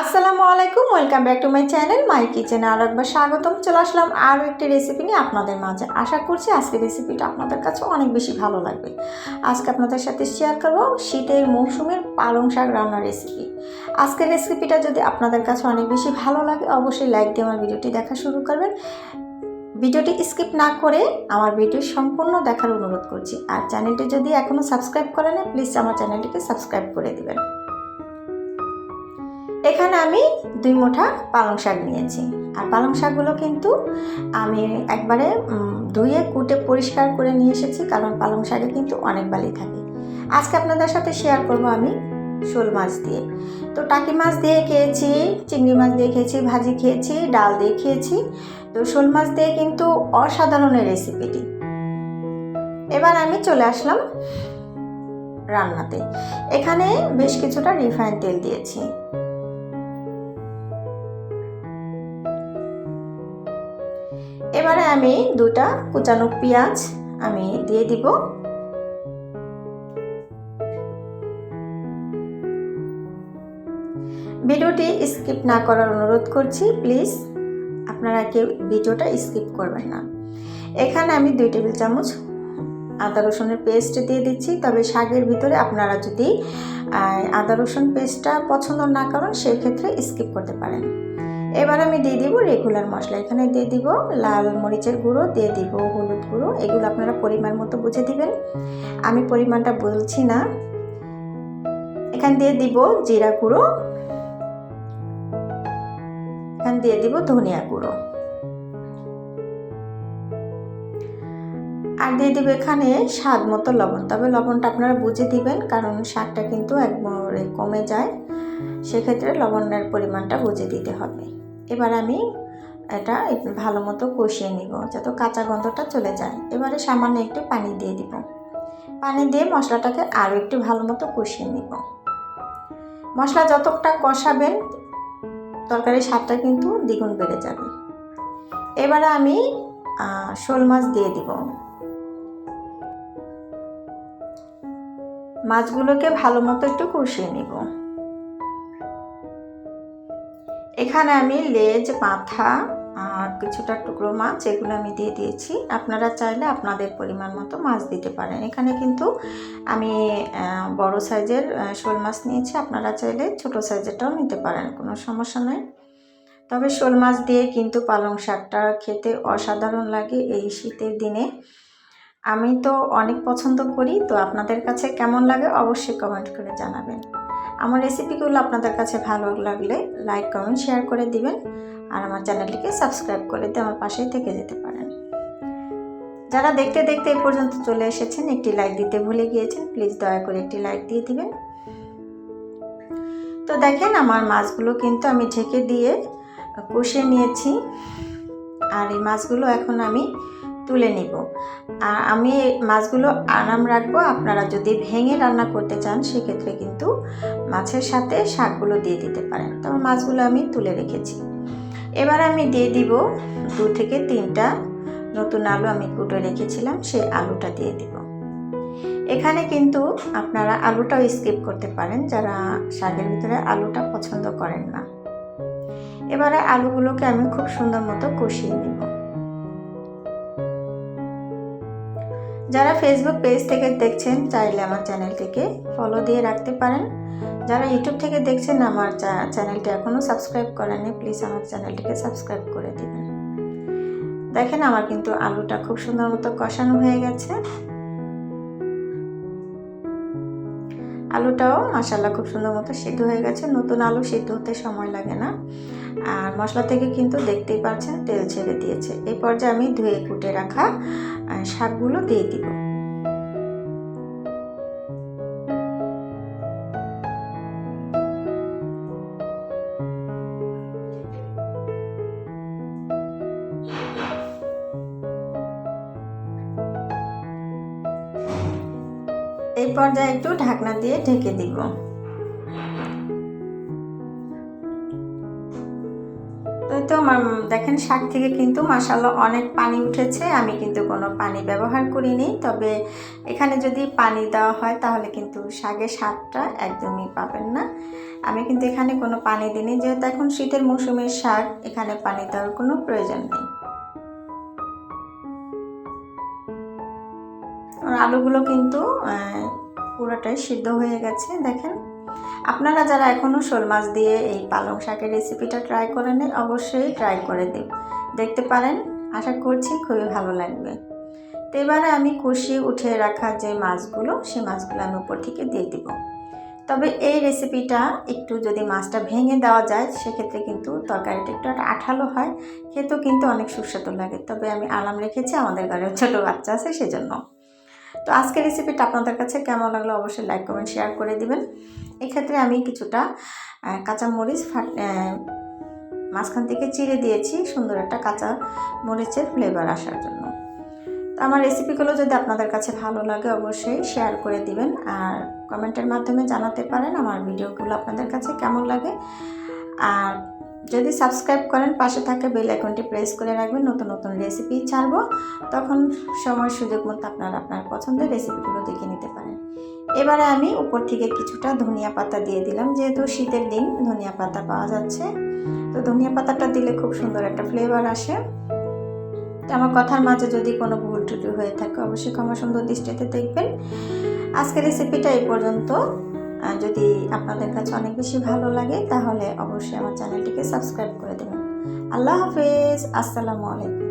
আসসালামু আলাইকুম welcome back to my channel my কিচেনে আরও একবার স্বাগতম, চলে আসলাম আরও একটি রেসিপি নিয়ে আপনাদের মাঝে। আশা করছি আজকের রেসিপিটা আপনাদের কাছে অনেক বেশি ভালো লাগবে। আজকে আপনাদের সাথে শেয়ার করব শীতের মৌসুমের পালং শাক রান্নার রেসিপি আজকের রেসিপিটা যদি আপনাদের কাছে অনেক বেশি ভালো লাগে, অবশ্যই লাইক দিয়ে আমার ভিডিওটি দেখা শুরু করবেন। ভিডিওটি স্কিপ না করে আমার ভিডিও সম্পূর্ণ দেখার অনুরোধ করছি। আর চ্যানেলটি যদি এখনও সাবস্ক্রাইব করে না প্লিজ আমার চ্যানেলটিকে সাবস্ক্রাইব করে দিবেন। এখানে আমি দুই মুঠা পালং শাক নিয়েছি। আর পালং শাকগুলো কিন্তু আমি একবারে ধুয়ে, কুটে, পরিষ্কার করে নিয়ে এসেছি, কারণ পালং শাকে কিন্তু অনেক বালি থাকে। আজকে আপনাদের সাথে শেয়ার করব আমি শোল মাছ দিয়ে। তো টাকি মাছ দিয়ে খেয়েছি, চিংড়ি মাছ দিয়ে খেয়েছি, ভাজি খেয়েছি, ডাল দিয়ে খেয়েছি। তো শোল মাছ দিয়ে কিন্তু অসাধারণের রেসিপিটি এবার আমি চলে আসলাম রান্নাতে। এখানে বেশ কিছুটা রিফাইন তেল দিয়েছি। এবারে আমি দুটা কুচানো পেঁয়াজ আমি দিয়ে দিব। ভিডিওটি স্কিপ না করার অনুরোধ করছি, প্লিজ আপনারা কেউ ভিডিওটা স্কিপ করবেন না। এখানে আমি দুই টেবিল চামচ আদা রসুনের পেস্ট দিয়ে দিচ্ছি, তবে শাকের ভিতরে আপনারা যদি আদা রসুন পেস্টটা পছন্দ না করেন সেই ক্ষেত্রে স্কিপ করতে পারেন। এবার আমি দিয়ে দিব রেগুলার মশলা। এখানে দিয়ে দিব লাল মরিচের গুঁড়ো, দিয়ে দিব হলুদ গুঁড়ো। এগুলো আপনারা পরিমাণ মতো বুঝে দিবেন। আমি পরিমাণটা বলছি না। এখানে দিয়ে দিব জিরা গুঁড়ো। এখানে দিয়ে দিব ধনিয়া গুঁড়ো। আর দিয়ে দিব এখানে স্বাদ মতো লবণ। তবে লবণটা আপনারা বুঝে দিবেন, কারণ শাকটা কিন্তু একবারে কমে যায়। সেক্ষেত্রে লবণের পরিমাণটা বুঝে দিতে হবে। এবার আমি এটা ভালো মতো কষিয়ে নিব যাতে কাঁচা গন্ধটা চলে যায়। এবারে সামান্য একটু পানি দিয়ে দিব। পানি দিয়ে মশলাটাকে আরও একটু ভালো মতো কষিয়ে নিব। মশলা যতটা কষাবেন, তরকারির স্বাদটা কিন্তু দ্বিগুণ বেড়ে যাবে। এবারে আমি শোল মাছ দিয়ে দিব। মাছগুলোকে ভালো মতো একটু কষিয়ে নিব। এখানে আমি লেজ, মাথা আর কিছুটা টুকরো মাছ এগুলো আমি দিয়ে দিয়েছি। আপনারা চাইলে আপনাদের পরিমাণ মতো মাছ দিতে পারেন। এখানে কিন্তু আমি বড় সাইজের শোল মাছ নিয়েছি। আপনারা চাইলে ছোট সাইজেরটাও নিতে পারেন, কোনো সমস্যা নয় তবে শোল মাছ দিয়ে কিন্তু পালং শাকটা খেতে অসাধারণ লাগে এই শীতের দিনে। আমি তো অনেক পছন্দ করি, তো আপনাদের কাছে কেমন লাগে অবশ্যই কমেন্ট করে জানাবেন। আমার রেসিপিগুলো আপনাদের কাছে ভালো লাগলে লাইক কমেন্ট শেয়ার করে দিবেন আর আমার চ্যানেলটিকে সাবস্ক্রাইব করে দিয়ে আমার পাশেই থেকে যেতে পারেন। যারা দেখতে দেখতে এই পর্যন্ত চলে এসেছেন, একটি লাইক দিতে ভুলে গিয়েছেন প্লিজ দয়া করে একটি লাইক দিয়ে দিবেন। তো দেখেন আমার মাছগুলো কিন্তু আমি ঢেকে দিয়ে কষে নিয়েছি। আর এই মাছগুলো এখন আমি তুলে নিব। আর আমি মাছগুলো আরাম রাখব। আপনারা যদি ভেঙে রান্না করতে চান, সেক্ষেত্রে কিন্তু মাছের সাথে শাকগুলো দিয়ে দিতে পারেন। তো মাছগুলো আমি তুলে রেখেছি। এবার আমি দিয়ে দিব দু থেকে তিনটা নতুন আলু আমি কুটে রেখেছিলাম সেই আলুটা দিয়ে দিব। এখানে কিন্তু আপনারা আলুটাও স্কিপ করতে পারেন, যারা শাকের ভিতরে আলুটা পছন্দ করেন না। এবারে আলুগুলোকে আমি খুব সুন্দর মতো কষিয়ে নিব। যারা ফেসবুক পেজ থেকে দেখছেন, চাইলে আমার চ্যানেলটিকে ফলো দিয়ে রাখতে পারেন। যারা ইউটিউব থেকে দেখছেন, আমার চ্যানেলটি এখনও সাবস্ক্রাইব করেনি প্লিজ আমার চ্যানেলটিকে সাবস্ক্রাইব করে দিবেন। দেখেন, আমার কিন্তু আলুটা খুব সুন্দর মতো কষানো হয়ে গেছে। আলুটাও মাসাল্লাহ খুব সুন্দর মতো সিদ্ধ হয়ে গেছে। নতুন আলু সিদ্ধ হতে সময় লাগে না। আর মশলা থেকে কিন্তু দেখতেই পাচ্ছেন, তেল ছেড়ে দিয়েছে। এই পর্যায়ে আমি ধুয়ে কুটে রাখা শাকগুলো দিয়ে দিব। এই পর্যায়ে একটু ঢাকনা দিয়ে ঢেকে দিব। তো তো দেখেন শাক থেকে কিন্তু মাসাল্লাহ অনেক পানি উঠেছে, আমি কিন্তু কোনো পানি ব্যবহার করিনি। তবে এখানে যদি পানি দেওয়া হয় তাহলে কিন্তু শাকের স্বাদটা একদমই পাবেন না। আমি কিন্তু এখানে কোনো পানি দিইনি, যেহেতু এখন শীতের মৌসুমের শাক, এখানে পানি দেওয়ার কোনো প্রয়োজন নেই। আলুগুলো কিন্তু পুরোটাই সিদ্ধ হয়ে গেছে, দেখেন। আপনারা যারা এখনও শোল মাছ দিয়ে এই পালং শাকের রেসিপিটা ট্রাই করেন অবশ্যই ট্রাই করে দিন। দেখতে পারেন, আশা করছি খুবই ভালো লাগবে। তো এবারে আমি কষিয়ে উঠে রাখা যে মাছগুলো সেই মাছগুলো আমি উপর থেকে দিয়ে দিব। তবে এই রেসিপিটা একটু যদি মাছটা ভেঙে দেওয়া যায়, সেক্ষেত্রে কিন্তু তরকারিটা একটু একটা আঠালো হয়, খেতেও কিন্তু অনেক সুস্বাদু লাগে। তবে আমি আলাম রেখেছি, আমাদের ঘরে ছোটো বাচ্চা আছে, সেজন্য। তো আজকের রেসিপিটা আপনাদের কাছে কেমন লাগল অবশ্যই লাইক কমেন্ট শেয়ার করে দিবেন। এক্ষেত্রে আমি কিছুটা কাঁচামরিচ ফাট মাঝখান থেকে চিড়ে দিয়েছি সুন্দর একটা কাঁচা মরিচের ফ্লেভার আসার জন্য। তো আমার রেসিপিগুলো যদি আপনাদের কাছে ভালো লাগে অবশ্যই শেয়ার করে দিবেন আর কমেন্টের মাধ্যমে জানাতে পারেন আমার ভিডিওগুলো আপনাদের কাছে কেমন লাগে। আর যদি সাবস্ক্রাইব করেন, পাশে থাকা বেল আইকনটি প্রেস করে রাখবেন। নতুন নতুন রেসিপি ছাড়বো। তখন সময়, সুযোগ মতো আপনারা আপনার পছন্দের রেসিপিগুলো দেখে নিতে পারেন। এবারে আমি উপর থেকে কিছুটা ধনিয়া পাতা দিয়ে দিলাম। যেহেতু শীতের দিন, ধনিয়া পাতা পাওয়া যাচ্ছে। তো ধনিয়া পাতাটা দিলে খুব সুন্দর একটা ফ্লেভার আসে। তো আমার কথার মাঝে যদি কোনো ভুল ত্রুটি হয়ে থাকে, অবশ্যই ক্ষমা সুন্দর দৃষ্টিতে দেখবেন। আজকের রেসিপিটা এই পর্যন্ত। যদি আপনাদের কাছে অনেক বেশি ভালো লাগে, তাহলে অবশ্যই আমার চ্যানেলটিকে সাবস্ক্রাইব করে দেবেন। আল্লাহ হাফেজ, আসসালামু আলাইকুম।